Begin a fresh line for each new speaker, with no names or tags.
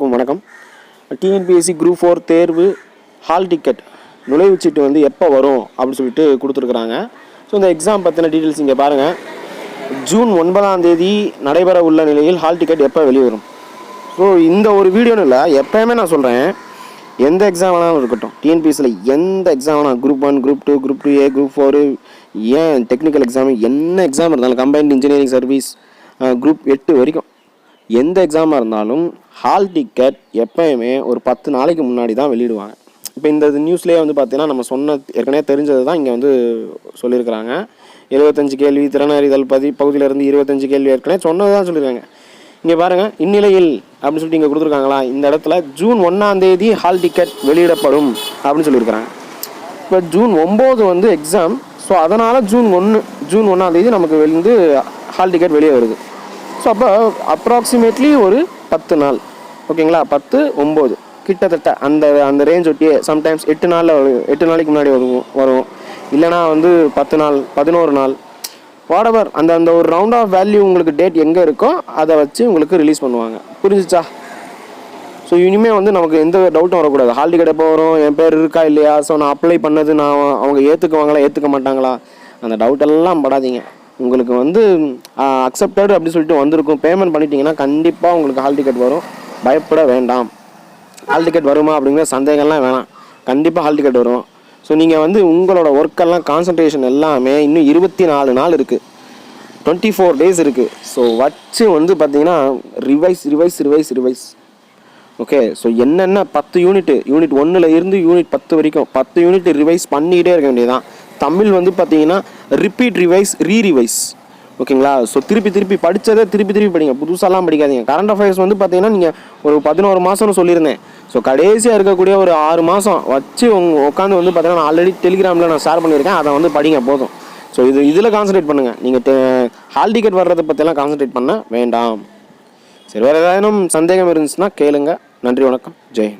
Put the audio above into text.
வணக்கம், வணக்கம். TNPSC group four தேர்வு ஹால் டிக்கெட் நுழைவுச்சீட்டு வந்து எப்போ வரும் அப்படின்னு சொல்லிட்டு கொடுத்துருக்குறாங்க. ஸோ இந்த எக்ஸாம் பற்றின டீட்டெயில்ஸ் இங்கே பாருங்கள் ஜூன் ஒன்பதாம் தேதி நடைபெற உள்ள நிலையில் ஹால் டிக்கெட் எப்போ வெளிவரும்? ஸோ இந்த ஒரு வீடியோன்னு இல்லை எப்போயுமே நான் சொல்கிறேன் எந்த எக்ஸாம் வேணாலும் இருக்கட்டும். டிஎன்பிஎஸ்சியில் எந்த எக்ஸாம் வேணாலும் group one group two group two A group four ஏன் டெக்னிக்கல் எக்ஸாம் என்ன எக்ஸாம் இருந்தாலும் கம்பைன்ட் இன்ஜினியரிங் சர்வீஸ் குரூப் எட்டு வரைக்கும். எந்த எக்ஸாமாக இருந்தாலும் ஹால் டிக்கெட் எப்பயுமே ஒரு பத்து நாளைக்கு முன்னாடி தான் வெளியிடுவாங்க. இப்போ இந்த நியூஸ்லேயே வந்து பார்த்தீங்கன்னா நம்ம சொன்ன ஏற்கனவே தெரிஞ்சது தான் இங்கே வந்து சொல்லியிருக்கிறாங்க. எழுபத்தஞ்சு கேள்வி திறனறிதல் பதி பகுதியிலேருந்து இருபத்தஞ்சு கேள்வி ஏற்கனவே சொன்னது தான் சொல்லியிருக்காங்க. இங்கே பாருங்கள் இந்நிலையில் அப்படின்னு சொல்லிட்டு இங்கே கொடுத்துருக்காங்களா? இந்த இடத்துல ஜூன் ஒன்றாம் தேதி ஹால் டிக்கெட் வெளியிடப்படும் அப்படின்னு சொல்லியிருக்கிறாங்க. இப்போ ஜூன் ஒம்பது வந்து எக்ஸாம் ஸோ அதனால் ஜூன் ஒன்று ஜூன் ஒன்றாம் தேதி நமக்கு வந்து ஹால் டிக்கெட் வெளியே வருது. ஸோ அப்போ அப்ராக்சிமேட்லி ஒரு பத்து நாள். ஓகேங்களா பத்து ஒம்பது. கிட்டத்தட்ட அந்த அந்த ரேஞ்ச் ஒட்டியே சம்டைம்ஸ் எட்டு நாளில் எட்டு நாளைக்கு முன்னாடி வருவோம். வரும் இல்லைனா வந்து பத்து நாள் பதினோரு நாள். வாடவர் அந்த அந்த ஒரு ரவுண்ட் ஆஃப் வேல்யூ உங்களுக்கு டேட் எங்கே இருக்கோ அதை வச்சு உங்களுக்கு ரிலீஸ் பண்ணுவாங்க. புரிஞ்சுச்சா? ஸோ இனிமேல் வந்து நமக்கு எந்த டவுட்டும் வரக்கூடாது. ஹால் டிக்கெட் எப்போ வரும்? என் பேர் இருக்கா இல்லையா? ஸோ நான் அப்ளை பண்ணது நான் அவங்க ஏற்றுக்குவாங்களா ஏற்றுக்க மாட்டாங்களா? அந்த டவுட் எல்லாம் படாதீங்க. உங்களுக்கு வந்து அக்செப்டட் அப்படி சொல்லிட்டு வந்திருக்கும். பேமெண்ட் பண்ணிட்டீங்கன்னா கண்டிப்பாக உங்களுக்கு ஹால் டிக்கெட் வரும். பயப்பட வேண்டாம். ஹால் டிக்கெட் வருமா அப்படிங்கிற சந்தேகம்லாம் வேணாம். கண்டிப்பாக ஹால் டிக்கெட் வரும். ஸோ நீங்கள் வந்து உங்களோட ஒர்க்கெல்லாம் கான்சன்ட்ரேஷன் எல்லாமே இன்னும் இருபத்தி நாலு நாள் இருக்குது டுவெண்ட்டி ஃபோர் டேஸ் இருக்குது ஸோ வச்சு வந்து பார்த்தீங்கன்னா revise revise revise revise okay so என்னென்ன பத்து யூனிட் யூனிட் ஒன்றில் இருந்து யூனிட் பத்து வரைக்கும் பத்து யூனிட் ரிவைஸ் பண்ணிக்கிட்டே இருக்க வேண்டியதான் தமிழ் வந்து பார்த்தீங்கன்னா ரிப்பீட் ரிவைஸ் ரீ ரிவைஸ் ஓகேங்களா? ஸோ திருப்பி திருப்பி படித்ததை திருப்பி திருப்பி படிங்க. புதுசாலாம் படிக்காதீங்க. கரண்ட் அஃபேர்ஸ் வந்து பார்த்தீங்கன்னா நீங்கள் ஒரு பதினோரு மாதம்னு சொல்லியிருந்தேன். ஸோ கடைசியாக இருக்கக்கூடிய ஒரு ஆறு மாதம் வச்சு உங்க உட்காந்து வந்து பார்த்தீங்கன்னா நான் ஆல்ரெடி டெலிகிராமில் நான் ஷேர் பண்ணியிருக்கேன். அதை வந்து படிங்க போதும். ஸோ இது இதில் கான்சன்ட்ரேட் பண்ணுங்கள் நீங்கள் ஹால் டிக்கெட் வர்றதை பற்றிலாம் கான்சன்ட்ரேட் பண்ண வேண்டாம். சரி வேறு ஏதாவது சந்தேகம் இருந்துச்சுன்னா கேளுங்க. நன்றி வணக்கம். ஜெய்